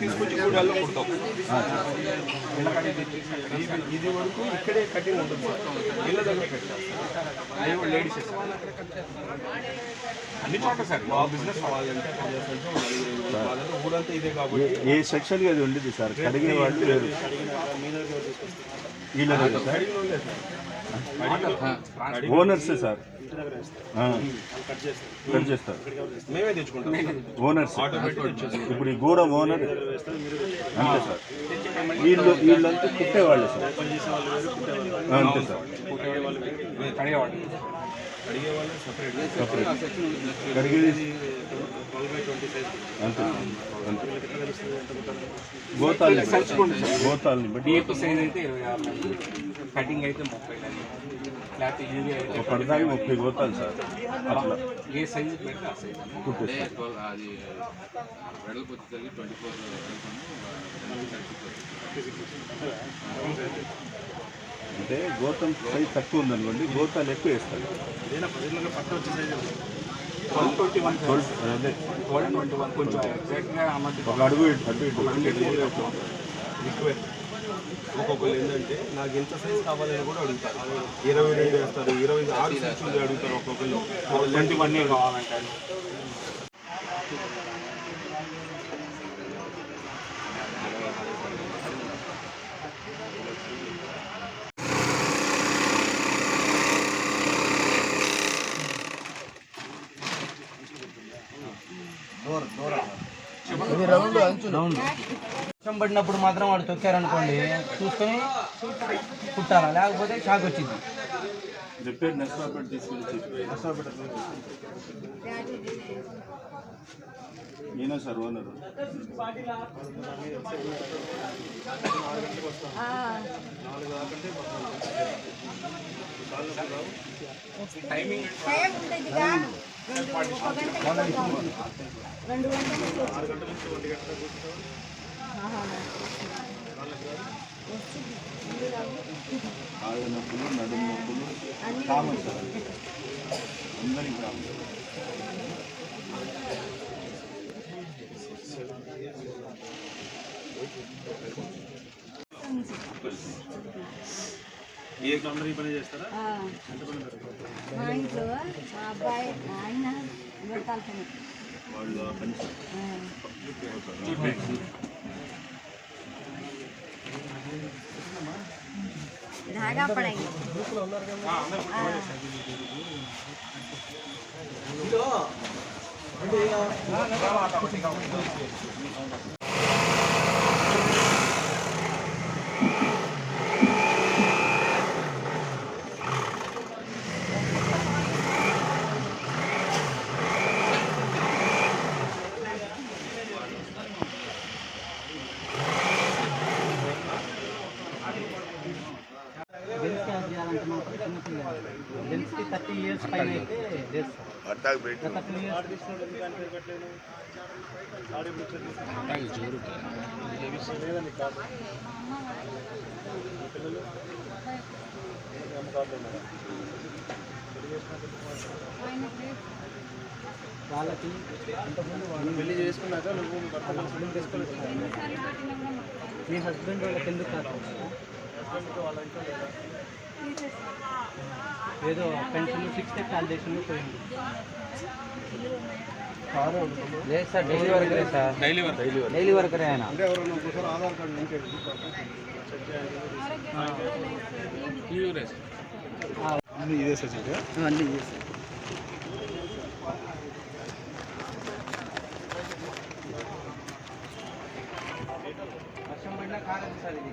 తీసుకొచ్చి కుడతాం ఇది వరకు ఇక్కడే కటింగ్ ఉంటుంది. ఇళ్ళ దగ్గర పెట్టారు లేడీస్ అన్ని చోట్ల సార్. మా బిజినెస్ ఊరంతా ఇదే కాబట్టి ఏ సెక్షన్ అది ఉండేది సార్. కడిగే వాళ్ళు లేరు వీళ్ళ దగ్గర సార్. Owners sir. కట్ చేస్తారు. మేమే తెచ్చుకుంటాం. ఓనర్స్. ఇప్పుడు ఈ గూడ ఓనర్. అంతే సార్. వీళ్ళు వీళ్ళంతా కుట్టేవాళ్ళు సార్. అంతే సార్. కడిగేవాళ్ళు. సపరేట్ కడిగేది గోతాల్ని గోతాల్ని బట్టి సైజ్ అయితే ఇరవై ఆరు కటింగ్ అయితే ముప్పై లేకపోతే యూరియా అయితే ఒక పడదాకి ముప్పై గోతాలు సార్. అట్లా. ఏ సైజు పెడితే ఆ సైజు కుట్టేస్తారు ట్వెల్వ్ అది వెడల్పు వచ్చేసరికి ట్వంటీ ఫోర్ అంటే గోతం సైజ్ తక్కువ ఉందనుకోండి గోతాలు ఎక్కువ వేస్తారు. ట్వెల్వ్ ట్వంటీ వన్ ట్వెల్వ్ అదే. ట్వెల్వ్ ట్వంటీ వన్ కొంచెం ఎగ్జాక్ట్గా అమౌంట్ ఒక అడుగు ఇటు అటు ఇటు. రిక్వెస్ట్ ఒక్కొక్కరు ఏంటంటే నాకు ఎంత సైజ్ కావాలని కూడా అడుగుతారు. ఇరవై రెండు వేస్తారు ఇరవై ఆరు సైజ్ ఉంది అడుగుతారు ఒక్కొక్కరు ట్వంటీ వన్ కావాలంటారు. వర్షం పడినప్పుడు మాత్రం వాడు తొక్కారనుకోండి చూసుకొని కుట్టాలా? లేకపోతే షాక్ వచ్చింది. రిపేర్ నష్టపడి తీసుకెళ్ళి నేనే సార్ ఓనర్. టైమింగ్ టైం ఉండేదిగా రెండు గంటల నుంచి. కాళ్ళ నొప్పులు నడుము నొప్పులు కామన్ సార్ అందరికి కామన్. ఏ ఈ పని చేస్తారా? ఆ. మా ఇంట్లో మా అబ్బాయి ఆయన పని వాళ్ళు ఆ పని సార్ ఆ. धागा पड़ेंगे జెంట్స్ వాళ్ళకి అంతకుముందు వాళ్ళు పెళ్లి చేసుకున్నాక నువ్వు హస్బెండ్ చేసుకొని మీ హస్బెండ్ వాళ్ళకి ఎందుకు కాకుండా ఏదో పెన్షన్ సిక్స్త్ క్యాలిడేషన్ పోయింది. లేదు సార్ డైలీ వర్కరే సార్. Daily work. డైలీ వర్కరే ఆయన. అంటే ఎవరైనా ఒకసారి ఆధార్ కార్డు లింక్ అయ్యి ఇదే సార్ అన్నీ వర్షం పడినా కారణం సార్ ఇది.